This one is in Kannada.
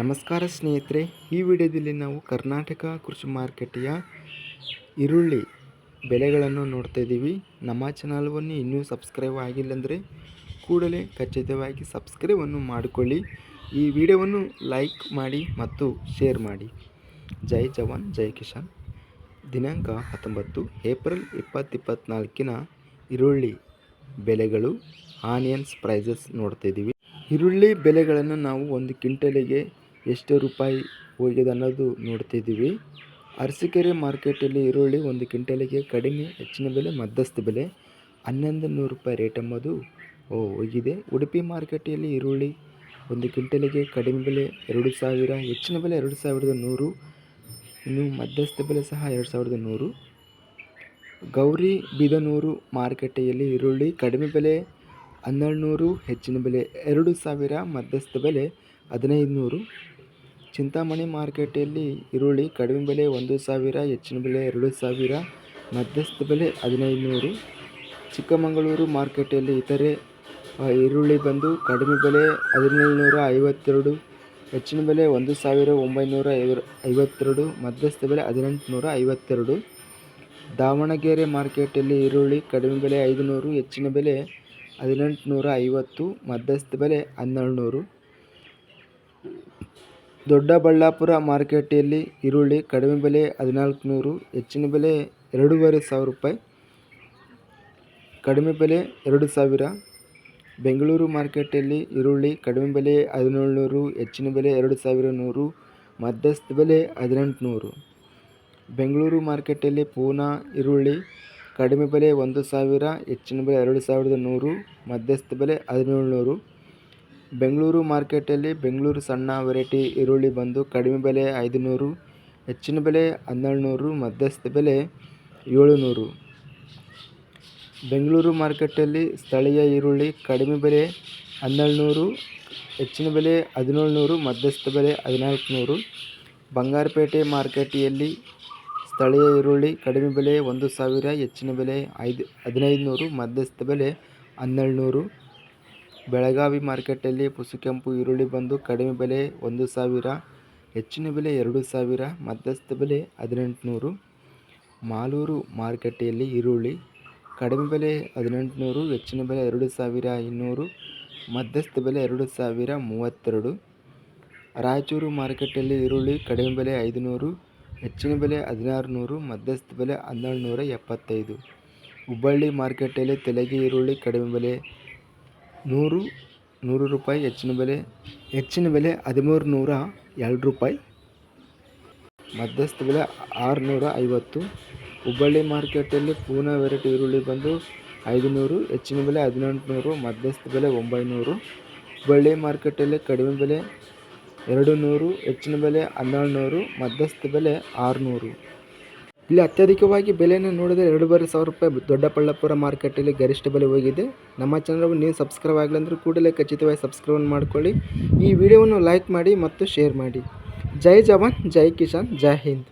ನಮಸ್ಕಾರ ಸ್ನೇಹಿತರೆ, ಈ ವಿಡಿಯೋದಲ್ಲಿ ನಾವು ಕರ್ನಾಟಕ ಕೃಷಿ ಮಾರುಕಟ್ಟೆಯ ಈರುಳ್ಳಿ ಬೆಲೆಗಳನ್ನು ನೋಡ್ತಾ ಇದ್ದೀವಿ. ನಮ್ಮ ಚಾನಲ್ವನ್ನು ಇನ್ನೂ ಸಬ್ಸ್ಕ್ರೈಬ್ ಆಗಿಲ್ಲ ಅಂದರೆ ಕೂಡಲೇ ಖಚಿತವಾಗಿ ಸಬ್ಸ್ಕ್ರೈಬನ್ನು ಮಾಡಿಕೊಳ್ಳಿ. ಈ ವಿಡಿಯೋವನ್ನು ಲೈಕ್ ಮಾಡಿ ಮತ್ತು ಶೇರ್ ಮಾಡಿ. ಜೈ ಜವಾನ್, ಜೈ ಕಿಶಾನ್ ದಿನಾಂಕ ಹತ್ತೊಂಬತ್ತು, ಏಪ್ರಿಲ್ ಇಪ್ಪತ್ತಿಪ್ಪತ್ನಾಲ್ಕಿನ ಈರುಳ್ಳಿ ಬೆಲೆಗಳು ಆನಿಯನ್ಸ್ ಪ್ರೈಸಸ್ ನೋಡ್ತಾ ಇದ್ದೀವಿ. ಈರುಳ್ಳಿ ಬೆಲೆಗಳನ್ನು ನಾವು ಒಂದು ಕ್ವಿಂಟಲಿಗೆ ಎಷ್ಟು ರೂಪಾಯಿ ಹೋಗಿದೆ ಅನ್ನೋದು ನೋಡ್ತಿದ್ದೀವಿ. ಅರಸೀಕೆರೆ ಮಾರ್ಕೆಟಲ್ಲಿ ಈರುಳ್ಳಿ ಒಂದು ಕ್ವಿಂಟಲಿಗೆ ಕಡಿಮೆ, ಹೆಚ್ಚಿನ ಬೆಲೆ, ಮಧ್ಯಸ್ಥ ಬೆಲೆ. ಹನ್ನೊಂದು ನೂರು ರೂಪಾಯಿ ರೇಟ್ ಎಂಬುದು ಹೋಗಿದೆ. ಉಡುಪಿ ಮಾರ್ಕೆಟಲ್ಲಿ ಈರುಳ್ಳಿ ಒಂದು ಕ್ವಿಂಟಲಿಗೆ ಕಡಿಮೆ ಬೆಲೆ ಎರಡು ಸಾವಿರ, ಹೆಚ್ಚಿನ ಬೆಲೆ ಎರಡು ಸಾವಿರದ ನೂರು. ಇನ್ನು ಮಧ್ಯಸ್ಥ ಬೆಲೆ ಸಹ ಎರಡು ಸಾವಿರದ ನೂರು. ಗೌರಿ ಬಿದನೂರು ಮಾರುಕಟ್ಟೆಯಲ್ಲಿ ಈರುಳ್ಳಿ ಕಡಿಮೆ ಬೆಲೆ ಹನ್ನೆರಡು ನೂರು, ಹೆಚ್ಚಿನ ಬೆಲೆ ಎರಡು ಸಾವಿರ, ಮಧ್ಯಸ್ಥ ಬೆಲೆ ಹದಿನೈದು ನೂರು. ಚಿಂತಾಮಣಿ ಮಾರ್ಕೆಟಲ್ಲಿ ಈರುಳ್ಳಿ ಕಡಿಮೆ ಬೆಲೆ ಒಂದು ಸಾವಿರ, ಹೆಚ್ಚಿನ ಬೆಲೆ ಎರಡು ಸಾವಿರ, ಮಧ್ಯಸ್ಥ ಬೆಲೆ ಹದಿನೈದುನೂರು. ಚಿಕ್ಕಮಗಳೂರು ಮಾರ್ಕೆಟಲ್ಲಿ ಇತರೆ ಈರುಳ್ಳಿ ಬಂದು ಕಡಿಮೆ ಬೆಲೆ ಹದಿನೇಳುನೂರ ಐವತ್ತೆರಡು, ಹೆಚ್ಚಿನ ಬೆಲೆ ಒಂದು ಸಾವಿರ ಒಂಬೈನೂರ ಐವ ಐವತ್ತೆರಡು, ಮಧ್ಯಸ್ಥ ಬೆಲೆ ಹದಿನೆಂಟುನೂರ ಐವತ್ತೆರಡು. ದಾವಣಗೆರೆ ಮಾರ್ಕೆಟಲ್ಲಿ ಈರುಳ್ಳಿ ಕಡಿಮೆ ಬೆಲೆ ಐದುನೂರು, ಹೆಚ್ಚಿನ ಬೆಲೆ ಹದಿನೆಂಟುನೂರ ಐವತ್ತು, ಮಧ್ಯಸ್ಥ ಬೆಲೆ ಹನ್ನೆರಡು ನೂರು ದೊಡ್ಡಬಳ್ಳಾಪುರ ಮಾರುಕಟ್ಟೆಯಲ್ಲಿ ಈರುಳ್ಳಿ ಕಡಿಮೆ ಬೆಲೆ ಹದಿನಾಲ್ಕು ನೂರು ಹೆಚ್ಚಿನ ಬೆಲೆ ಎರಡೂವರೆ ಸಾವಿರ ರೂಪಾಯಿ, ಕಡಿಮೆ ಬೆಲೆ ಎರಡು ಸಾವಿರ. ಬೆಂಗಳೂರು ಮಾರ್ಕೆಟಲ್ಲಿ ಈರುಳ್ಳಿ ಕಡಿಮೆ ಬೆಲೆ ಹದಿನೇಳುನೂರು, ಹೆಚ್ಚಿನ ಬೆಲೆ ಎರಡು ಸಾವಿರ ನೂರು, ಮಧ್ಯಸ್ಥ ಬೆಲೆ ಹದಿನೆಂಟುನೂರು. ಬೆಂಗಳೂರು ಮಾರ್ಕೆಟಲ್ಲಿ ಪೂನಾ ಈರುಳ್ಳಿ ಕಡಿಮೆ ಬೆಲೆ ಒಂದು ಸಾವಿರ, ಹೆಚ್ಚಿನ ಬೆಲೆ ಎರಡು ಸಾವಿರದ ನೂರು, ಮಧ್ಯಸ್ಥ ಬೆಲೆ ಹದಿನೇಳು ನೂರು ಬೆಂಗಳೂರು ಮಾರ್ಕೆಟಲ್ಲಿ ಬೆಂಗಳೂರು ಸಣ್ಣ ವೆರೈಟಿ ಈರುಳ್ಳಿ ಬಂದು ಕಡಿಮೆ ಬೆಲೆ ಐದು ನೂರು ಹೆಚ್ಚಿನ ಬೆಲೆ ಹನ್ನೆರಡು ನೂರು ಮಧ್ಯಸ್ಥ ಬೆಲೆ ಏಳು ನೂರು ಬೆಂಗಳೂರು ಮಾರ್ಕೆಟಲ್ಲಿ ಸ್ಥಳೀಯ ಈರುಳ್ಳಿ ಕಡಿಮೆ ಬೆಲೆ ಹನ್ನೆರಡು ನೂರು ಹೆಚ್ಚಿನ ಬೆಲೆ ಹದಿನೇಳು ನೂರು ಮಧ್ಯಸ್ಥ ಬೆಲೆ ಹದಿನಾಲ್ಕು ನೂರು ಬಂಗಾರಪೇಟೆ ಮಾರ್ಕೆಟಿಯಲ್ಲಿ ಸ್ಥಳೀಯ ಈರುಳ್ಳಿ ಕಡಿಮೆ ಬೆಲೆ ಒಂದು ಸಾವಿರ, ಹೆಚ್ಚಿನ ಬೆಲೆ ಐದು ಹದಿನೈದು ನೂರು ಮಧ್ಯಸ್ಥ ಬೆಲೆ ಹನ್ನೆರಡು ನೂರು ಬೆಳಗಾವಿ ಮಾರ್ಕೆಟ್ಟಲ್ಲಿ ಪುಸುಕೆಂಪು ಈರುಳ್ಳಿ ಬಂದು ಕಡಿಮೆ ಬೆಲೆ ಒಂದು ಸಾವಿರ, ಹೆಚ್ಚಿನ ಬೆಲೆ ಎರಡು ಸಾವಿರ, ಮಧ್ಯಸ್ಥ ಬೆಲೆ ಹದಿನೆಂಟುನೂರು. ಮಾಲೂರು ಮಾರುಕಟ್ಟೆಯಲ್ಲಿ ಈರುಳ್ಳಿ ಕಡಿಮೆ ಬೆಲೆ ಹದಿನೆಂಟುನೂರು, ಹೆಚ್ಚಿನ ಬೆಲೆ ಎರಡು ಸಾವಿರ ಇನ್ನೂರು, ಮಧ್ಯಸ್ಥ ಬೆಲೆ ಎರಡು ಸಾವಿರ ಮೂವತ್ತೆರಡು. ರಾಯಚೂರು ಮಾರುಕಟ್ಟೆಯಲ್ಲಿ ಈರುಳ್ಳಿ ಕಡಿಮೆ ಬೆಲೆ ಐದುನೂರು, ಹೆಚ್ಚಿನ ಬೆಲೆ ಹದಿನಾರು ನೂರು ಮಧ್ಯಸ್ಥ ಬೆಲೆ ಹನ್ನೆರಡು ನೂರ ಎಪ್ಪತ್ತೈದು. ಹುಬ್ಬಳ್ಳಿ ಮಾರುಕಟ್ಟೆಯಲ್ಲಿ ತೆಲಗಿ ಈರುಳ್ಳಿ ಕಡಿಮೆ ಬೆಲೆ ನೂರು ನೂರು ರೂಪಾಯಿ ಹೆಚ್ಚಿನ ಬೆಲೆ ಹೆಚ್ಚಿನ ಬೆಲೆ ಹದಿಮೂರು ನೂರ ಎರಡು ರೂಪಾಯಿ. ಮಧ್ಯಸ್ಥ ಬೆಲೆ ಆರುನೂರ ಐವತ್ತು. ಹುಬ್ಬಳ್ಳಿ ಮಾರ್ಕೆಟಲ್ಲಿ ಪೂನ ವೆರೈಟಿ ಈರುಳ್ಳಿ ಬಂದು ಐದು ನೂರು ಹೆಚ್ಚಿನ ಬೆಲೆ ಹದಿನೆಂಟು ನೂರು ಮಧ್ಯಸ್ಥ ಬೆಲೆ ಒಂಬೈನೂರು. ಹುಬ್ಬಳ್ಳಿ ಮಾರ್ಕೆಟಲ್ಲಿ ಕಡಿಮೆ ಬೆಲೆ ಎರಡು ನೂರು, ಹೆಚ್ಚಿನ ಬೆಲೆ ಹನ್ನೆರಡು ನೂರು ಮಧ್ಯಸ್ಥ ಬೆಲೆ ಆರುನೂರು. ಇಲ್ಲಿ ಅತ್ಯಧಿಕವಾಗಿ ಬೆಲೆಯನ್ನು ನೋಡಿದರೆ ಎರಡೂವರೆ ಸಾವಿರ ರೂಪಾಯಿ ದೊಡ್ಡಬಳ್ಳಾಪುರ ಮಾರ್ಕೆಟಲ್ಲಿ ಗರಿಷ್ಠ ಬೆಲೆ ಹೋಗಿದೆ. ನಮ್ಮ ಚಾನಲ್ಗೆ ನೀವು ಸಬ್ಸ್ಕ್ರೈಬ್ ಆಗಿಲ್ಲ ಅಂದರೆ ಕೂಡಲೇ ಖಚಿತವಾಗಿ ಸಬ್ಸ್ಕ್ರೈಬ್ ಮಾಡಿಕೊಳ್ಳಿ. ಈ ವಿಡಿಯೋವನ್ನು ಲೈಕ್ ಮಾಡಿ ಮತ್ತು ಶೇರ್ ಮಾಡಿ. ಜೈ ಜವಾನ್, ಜೈ ಕಿಸಾನ್, ಜೈ ಹಿಂದ್.